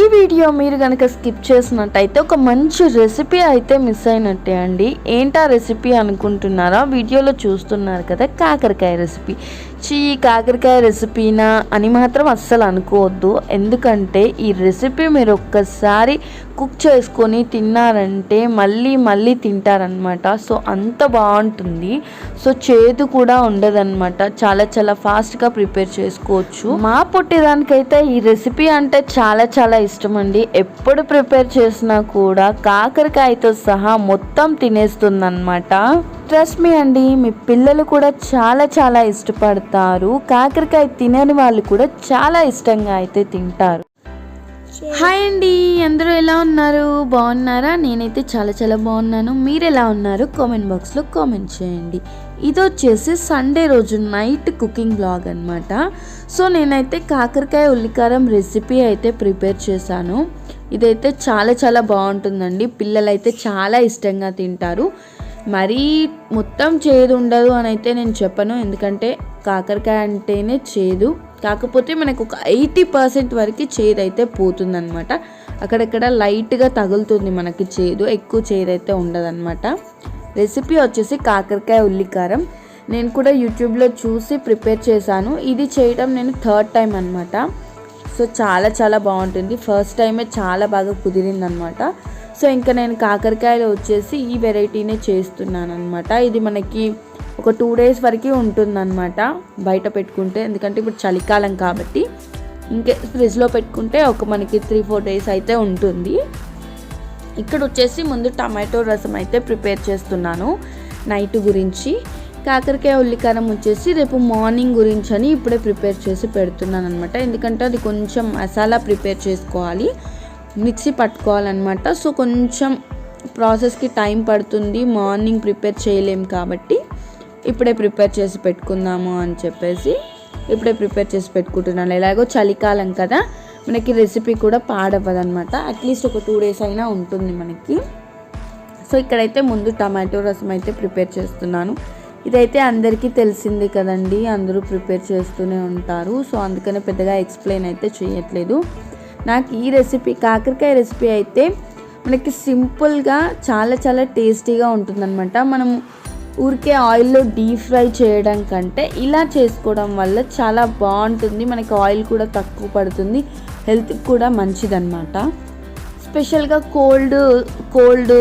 ఈ వీడియో మీరు కనుక స్కిప్ చేసినట్టయితే ఒక మంచి రెసిపీ అయితే మిస్ అయినట్టే అండి. ఏంటా రెసిపీ అనుకుంటున్నారా? వీడియోలో చూస్తున్నారు కదా కాకరకాయ రెసిపీ. చీ కాకరకాయ రెసిపీనా అని మాత్రం అస్సలు అనుకోవద్దు. ఎందుకంటే ఈ రెసిపీ మీరు ఒక్కసారి కుక్ చేసుకొని తిన్నారంటే మళ్ళీ మళ్ళీ తింటారనమాట సో అంత బాగుంటుంది. సో చేదు కూడా ఉండదన్నమాట. చాలా చాలా ఫాస్ట్గా ప్రిపేర్ చేసుకోవచ్చు. మా పుట్టేదానికైతే ఈ రెసిపీ అంటే చాలా చాలా ఇష్టం అండి ఎప్పుడు ప్రిపేర్ చేసినా కూడా కాకరకాయతో సహా మొత్తం తినేస్తుంది ట్రస్ట్ మీ అండి మీ పిల్లలు కూడా చాలా చాలా ఇష్టపడతారు. కాకరకాయ తినని వాళ్ళు కూడా చాలా ఇష్టంగా అయితే తింటారు. హాయ్ అండి అందరూ ఎలా ఉన్నారు? బాగున్నారా? నేనైతే చాలా చాలా బాగున్నాను. మీరు ఎలా ఉన్నారు? కామెంట్ బాక్స్లో కామెంట్ చేయండి. ఇది వచ్చేసి సండే రోజు నైట్ కుకింగ్ బ్లాగ్ అనమాట సో నేనైతే కాకరకాయ ఉల్లికారం రెసిపీ అయితే ప్రిపేర్ చేశాను. ఇదైతే చాలా చాలా బాగుంటుందండి. పిల్లలైతే చాలా ఇష్టంగా తింటారు. మరీ మొత్తం చేదు ఉండదు అని అయితే నేను చెప్పను. ఎందుకంటే కాకరకాయ అంటేనే చేదు. కాకపోతే మనకు ఒక ఎయిటీ పర్సెంట్ వరకు చేదు అయితే పోతుందన్నమాట. అక్కడక్కడ లైట్గా తగులుతుంది మనకి చేదు. ఎక్కువ చేదు అయితే ఉండదన్నమాట. రెసిపీ వచ్చేసి కాకరకాయ ఉల్లికారం. నేను కూడా యూట్యూబ్లో చూసి ప్రిపేర్ చేశాను. ఇది చేయడం నేను థర్డ్ టైం అనమాట సో చాలా చాలా బాగుంటుంది. ఫస్ట్ టైమే చాలా బాగా కుదిరిందనమాట సో ఇంకా నేను కాకరకాయలు వచ్చేసి ఈ వెరైటీనే చేస్తున్నాను అనమాట ఇది మనకి ఒక టూ డేస్ వరకు ఉంటుందన్నమాట బయట పెట్టుకుంటే. ఎందుకంటే ఇప్పుడు చలికాలం కాబట్టి. ఇంకే ఫ్రిడ్జ్లో పెట్టుకుంటే ఒక మనకి త్రీ ఫోర్ డేస్ అయితే ఉంటుంది. ఇక్కడ వచ్చేసి ముందు టమాటో రసం అయితే ప్రిపేర్ చేస్తున్నాను నైట్ గురించి. కాకరకాయ ఉల్లికారం వచ్చేసి రేపు మార్నింగ్ గురించి అని ఇప్పుడే ప్రిపేర్ చేసి పెడుతున్నాను అనమాట ఎందుకంటే అది కొంచెం మసాలా ప్రిపేర్ చేసుకోవాలి. మిక్సీ పట్టుకోవాలన్నమాట. సో కొంచెం ప్రాసెస్కి టైం పడుతుంది. మార్నింగ్ ప్రిపేర్ చేయలేం కాబట్టి ఇప్పుడే ప్రిపేర్ చేసి పెట్టుకుందాము అని చెప్పేసి ఇప్పుడే ప్రిపేర్ చేసి పెట్టుకుంటున్నాను. ఎలాగో చలికాలం కదా మనకి రెసిపీ కూడా పాడవ్వదనమాట అట్లీస్ట్ ఒక టూ డేస్ అయినా ఉంటుంది మనకి. సో ఇక్కడైతే ముందు టమాటో రసం అయితే ప్రిపేర్ చేస్తున్నాను. ఇదైతే అందరికీ తెలిసింది కదండి అందరూ ప్రిపేర్ చేస్తూనే ఉంటారు. సో అందుకనే పెద్దగా ఎక్స్ప్లెయిన్ అయితే చేయట్లేదు. నాకు ఈ రెసిపీ కాకరకాయ రెసిపీ అయితే మనకి సింపుల్గా చాలా చాలా టేస్టీగా ఉంటుందన్నమాట. మనం ఊరికే ఆయిల్లో డీప్ ఫ్రై చేయడం కంటే ఇలా చేసుకోవడం వల్ల చాలా బాగుంటుంది. మనకి ఆయిల్ కూడా తక్కువ పడుతుంది. హెల్త్కి కూడా మంచిదన్నమాట. స్పెషల్గా కోల్డ్ కోల్డ్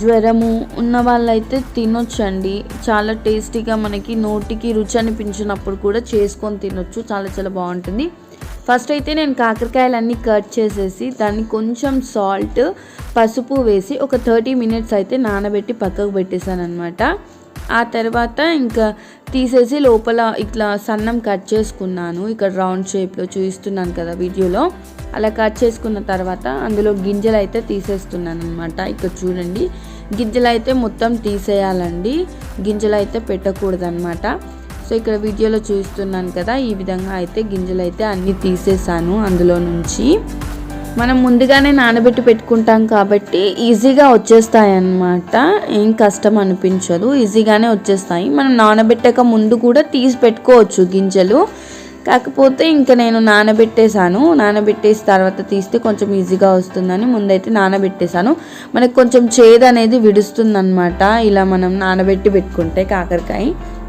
జ్వరము ఉన్న వాళ్ళైతే తినొచ్చండి. చాలా టేస్టీగా మనకి నోటికి రుచి అనిపించినప్పుడు కూడా చేసుకొని తినొచ్చు. చాలా చాలా బాగుంటుంది. ఫస్ట్ అయితే నేను కాకరకాయలన్నీ కట్ చేసేసి దాన్ని కొంచెం సాల్ట్ పసుపు వేసి ఒక థర్టీ మినిట్స్ అయితే నానబెట్టి పక్కకు పెట్టేశాను అనమాట ఆ తర్వాత ఇంకా తీసేసి లోపల ఇట్లా సన్నం కట్ చేసుకున్నాను. ఇక్కడ రౌండ్ షేప్లో చూపిస్తున్నాను కదా వీడియోలో. అలా కట్ చేసుకున్న తర్వాత అందులో గింజలు అయితే తీసేస్తున్నాను అనమాట ఇక్కడ చూడండి. గింజలు అయితే మొత్తం తీసేయాలండి. గింజలు అయితే పెట్టకూడదు అనమాట సో ఇక్కడ వీడియోలో చూస్తున్నాను కదా ఈ విధంగా అయితే గింజలు అయితే అన్నీ తీసేసాను అందులో నుంచి. మనం ముందుగానే నానబెట్టి పెట్టుకుంటాం కాబట్టి ఈజీగా వచ్చేస్తాయి అన్నమాట ఏం కష్టం అనిపించదు ఈజీగానే వచ్చేస్తాయి. మనం నానబెట్టక ముందు కూడా తీసి పెట్టుకోవచ్చు గింజలు. కాకపోతే ఇంకా నేను నానబెట్టేశాను. నానబెట్టేసి తర్వాత తీస్తే కొంచెం ఈజీగా వస్తుందని ముందైతే నానబెట్టేశాను. మనకు కొంచెం చేదు అనేది విడుస్తుందన్నమాట. ఇలా మనం నానబెట్టి పెట్టుకుంటే కాకరకాయ.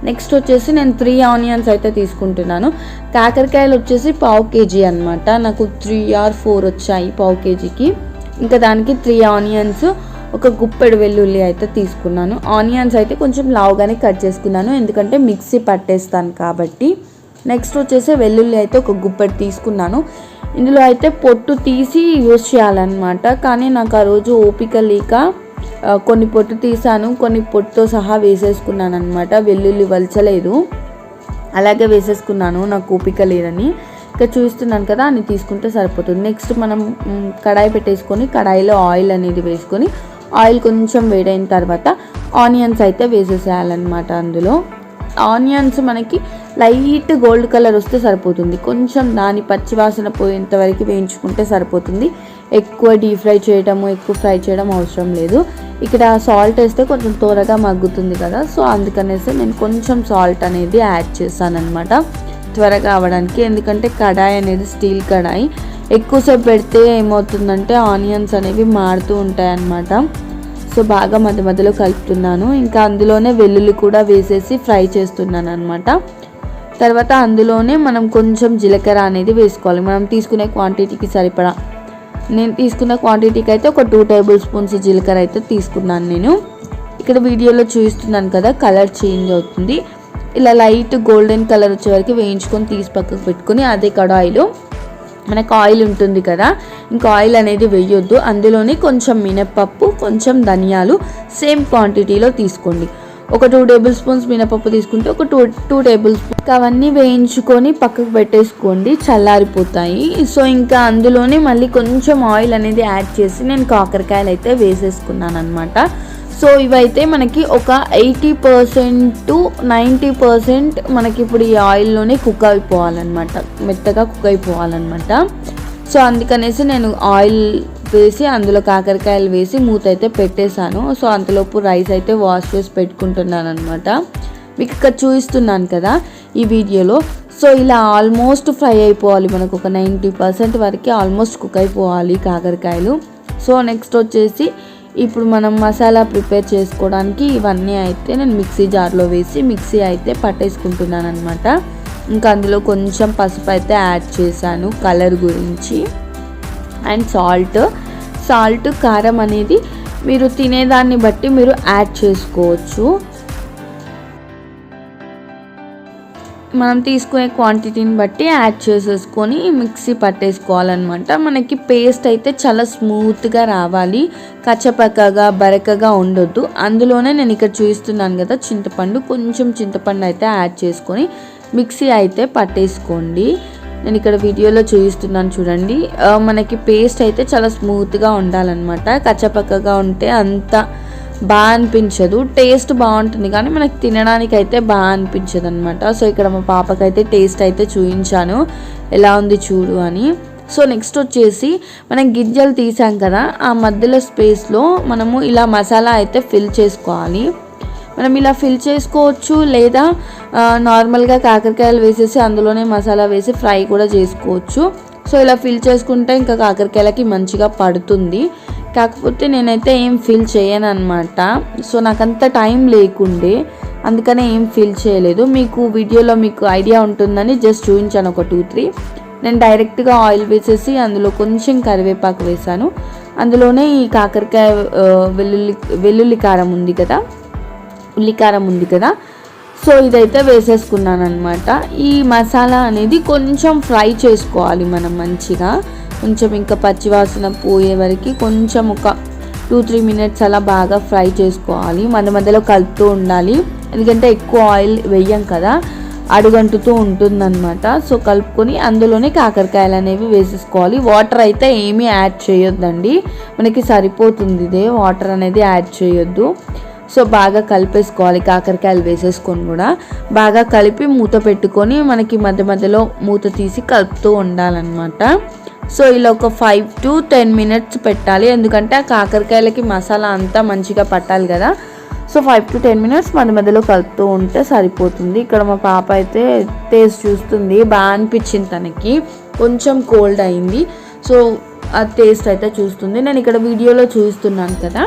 నెక్స్ట్ వచ్చేసి నేను త్రీ ఆనియన్స్ అయితే తీసుకుంటున్నాను. కాకరకాయలు వచ్చేసి పావు కేజీ అనమాట నాకు త్రీ ఆర్ ఫోర్ వచ్చాయి పావు కేజీకి. ఇంకా దానికి త్రీ ఆనియన్స్ ఒక గుప్పెడు వెల్లుల్లి అయితే తీసుకున్నాను. ఆనియన్స్ అయితే కొంచెం లావుగానే కట్ చేసుకున్నాను. ఎందుకంటే మిక్సీ పట్టేస్తాను కాబట్టి. నెక్స్ట్ వచ్చేసి వెల్లుల్లి అయితే ఒక గుప్పెడు తీసుకున్నాను. ఇందులో అయితే పొట్టు తీసి యూజ్ చేయాలన్నమాట. కానీ నాకు ఆ రోజు ఓపిక లేక కొన్ని పొట్టు తీసాను కొన్ని పొట్టుతో సహా వేసేసుకున్నాను అనమాట వెల్లుల్లి వలచలేదు. అలాగే వేసేసుకున్నాను నాకు ఓపిక లేదని. ఇంకా చూస్తున్నాను కదా అని తీసుకుంటే సరిపోతుంది. నెక్స్ట్ మనం కడాయి పెట్టేసుకొని కడాయిలో ఆయిల్ అనేది వేసుకొని ఆయిల్ కొంచెం వేడైన తర్వాత ఆనియన్స్ అయితే వేసేసేయాలన్నమాట అందులో. ఆనియన్స్ మనకి లైట్ గోల్డ్ కలర్ వస్తే సరిపోతుంది. కొంచెం దాని పచ్చివాసన పోయేంత వరకు వేయించుకుంటే సరిపోతుంది. ఎక్కువ డీప్ ఫ్రై చేయడము ఎక్కువ ఫ్రై చేయడం అవసరం లేదు. ఇక్కడ సాల్ట్ వేస్తే కొంచెం త్వరగా మగ్గుతుంది కదా సో అందుకనేసి నేను కొంచెం సాల్ట్ అనేది యాడ్ చేశానమాట అనమాట త్వరగా అవ్వడానికి ఎందుకంటే కడాయి అనేది స్టీల్ కడాయి. ఎక్కువసేపు పెడితే ఏమవుతుందంటే ఆనియన్స్ అనేవి మారుతూ ఉంటాయన్నమాట. సో బాగా మధ్య మధ్యలో కలుపుతున్నాను. ఇంకా అందులోనే వెల్లుల్లి కూడా వేసేసి ఫ్రై చేస్తున్నాను అనమాట తర్వాత అందులోనే మనం కొంచెం జీలకర్ర అనేది వేసుకోవాలి. మనం తీసుకునే క్వాంటిటీకి సరిపడా నేను తీసుకున్న క్వాంటిటీకి అయితే ఒక టూ టేబుల్ స్పూన్స్ జీలకర్ర అయితే తీసుకున్నాను నేను. ఇక్కడ వీడియోలో చూపిస్తున్నాను కదా కలర్ చేంజ్ అవుతుంది. ఇలా లైట్ గోల్డెన్ కలర్ వచ్చే వరకు వేయించుకొని తీసి పక్కకు పెట్టుకొని అదే కడాయిలో మనకు ఆయిల్ ఉంటుంది కదా ఇంకా ఆయిల్ అనేది వేయొద్దు. అందులోనే కొంచెం మినప్పప్పు కొంచెం ధనియాలు సేమ్ క్వాంటిటీలో తీసుకోండి. ఒక టూ టేబుల్ స్పూన్స్ మినపప్పు తీసుకుంటే ఒక టూ టూ టేబుల్ స్పూన్స్ అవన్నీ వేయించుకొని పక్కకు పెట్టేసుకోండి చల్లారిపోతాయి. సో ఇంకా అందులోనే మళ్ళీ కొంచెం ఆయిల్ అనేది యాడ్ చేసి నేను కాకరకాయలు అయితే వేసేసుకున్నాను అనమాట సో ఇవైతే మనకి ఒక eighty percent to ninety percent మనకి ఇప్పుడు ఈ ఆయిల్లోనే కుక్ అయిపోవాలన్నమాట. మెత్తగా కుక్ అయిపోవాలన్నమాట. సో అందుకనేసి నేను ఆయిల్ వేసి అందులో కాకరకాయలు వేసి మూత అయితే పెట్టేశాను. సో అంతలోపు రైస్ అయితే వాష్ చేసి పెట్టుకుంటున్నాను అనమాట మీకు ఇక్కడ చూపిస్తున్నాను కదా ఈ వీడియోలో. సో ఇలా ఆల్మోస్ట్ ఫ్రై అయిపోవాలి మనకు. ఒక నైంటీ పర్సెంట్ వరకు ఆల్మోస్ట్ కుక్ అయిపోవాలి కాకరకాయలు. సో నెక్స్ట్ వచ్చేసి ఇప్పుడు మనం మసాలా ప్రిపేర్ చేసుకోవడానికి ఇవన్నీ అయితే నేను మిక్సీ జార్లో వేసి మిక్సీ అయితే పట్టేసుకుంటున్నాను అనమాట ఇంకా అందులో కొంచెం పసుపు అయితే యాడ్ చేశాను కలర్ గురించి. And salt. సాల్ట్ కారం అనేది మీరు తినేదాన్ని బట్టి మీరు యాడ్ చేసుకోవచ్చు. మనం తీసుకునే క్వాంటిటీని బట్టి యాడ్ చేసేసుకొని మిక్సీ పట్టేసుకోవాలన్నమాట. మనకి పేస్ట్ అయితే చాలా స్మూత్గా రావాలి. కచ్చపక్కగా బరకగా ఉండొద్దు. అందులోనే నేను ఇక్కడ చూస్తున్నాను కదా చింతపండు. కొంచెం చింతపండు అయితే యాడ్ చేసుకొని మిక్సీ అయితే పట్టేసుకోండి. నేను ఇక్కడ వీడియోలో చూపిస్తున్నాను చూడండి. మనకి పేస్ట్ అయితే చాలా స్మూత్గా ఉండాలన్నమాట. కచ్చపక్కగా ఉంటే అంత బాగా అనిపించదు. టేస్ట్ బాగుంటుంది కానీ మనకి తినడానికి అయితే బాగా అనిపించదు అనమాట సో ఇక్కడ మా పాపకైతే టేస్ట్ అయితే చూపించాను. ఎలా ఉంది చూడు అని. సో నెక్స్ట్ వచ్చేసి మనం గింజలు తీసాం కదా ఆ మధ్యలో స్పేస్లో మనము ఇలా మసాలా అయితే ఫిల్ చేసుకోవాలి. మనం ఇలా ఫిల్ చేసుకోవచ్చు లేదా నార్మల్గా కాకరకాయలు వేసేసి అందులోనే మసాలా వేసి ఫ్రై కూడా చేసుకోవచ్చు. సో ఇలా ఫిల్ చేసుకుంటే ఇంకా కాకరకాయలకి మంచిగా పడుతుంది. కాకపోతే నేనైతే ఏం ఫిల్ చేయను అనమాట సో నాకంత టైం లేకుండే అందుకనే ఏం ఫిల్ చేయలేదు. మీకు వీడియోలో మీకు ఐడియా ఉంటుందని జస్ట్ చూపించాను ఒక టూ త్రీ నేను డైరెక్ట్గా ఆయిల్ వేసేసి అందులో కొంచెం కరివేపాకు వేసాను. అందులోనే ఈ కాకరకాయ వెల్లుల్లి వెల్లుల్లి కారం ఉంది కదా ఉల్లికారం ఉంది కదా. సో ఇదైతే వేసేసుకున్నాను అనమాట ఈ మసాలా అనేది కొంచెం ఫ్రై చేసుకోవాలి మనం మంచిగా. కొంచెం ఇంకా పచ్చివాసన పోయే వరకు కొంచెం ఒక టూ త్రీ మినిట్స్ అలా బాగా ఫ్రై చేసుకోవాలి. మధ్య మధ్యలో కలుపుతూ ఉండాలి. ఎందుకంటే ఎక్కువ ఆయిల్ వేయం కదా. అడుగంటుతూ ఉంటుందన్నమాట. సో కలుపుకొని అందులోనే కాకరకాయలు అనేవి వేసేసుకోవాలి. వాటర్ అయితే ఏమీ యాడ్ చేయొద్దండి. మనకి సరిపోతుంది ఇదే. వాటర్ అనేది యాడ్ చేయొద్దు. సో బాగా కలిపేసుకోవాలి కాకరకాయలు వేసేసుకొని కూడా. బాగా కలిపి మూత పెట్టుకొని మనకి మధ్య మధ్యలో మూత తీసి కలుపుతూ ఉండాలన్నమాట. సో ఇలా ఒక ఫైవ్ టు టెన్ మినిట్స్ పెట్టాలి. ఎందుకంటే ఆ కాకరకాయలకి మసాలా అంతా మంచిగా పట్టాలి కదా. So five to ten minutes మధ్య మధ్యలో కలుపుతూ ఉంటే సరిపోతుంది. ఇక్కడ మా పాప అయితే టేస్ట్ చూస్తుంది. బాగా అనిపించింది తనకి. కొంచెం కోల్డ్ అయింది. సో ఆ టేస్ట్ అయితే చూస్తుంది. నేను ఇక్కడ వీడియోలో చూస్తున్నాను కదా.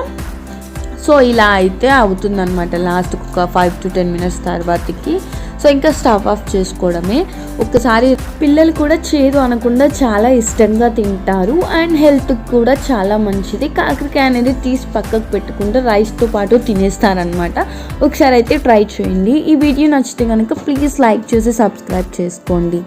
సో ఇలా అయితే అవుతుందన్నమాట. లాస్ట్ ఒక ఫైవ్ టు టెన్ మినిట్స్ తర్వాతకి. సో ఇంకా స్టవ్ ఆఫ్ చేసుకోవడమే. ఒకసారి పిల్లలు కూడా చేదు అనకుండా చాలా ఇష్టంగా తింటారు. అండ్ హెల్త్ కూడా చాలా మంచిది. కాకరకాయ అనేది తీసి పక్కకు పెట్టుకుంటే రైస్తో పాటు తినేస్తారనమాట ఒకసారి అయితే ట్రై చేయండి. ఈ వీడియో నచ్చితే కనుక ప్లీజ్ లైక్ చేసి సబ్స్క్రైబ్ చేసుకోండి.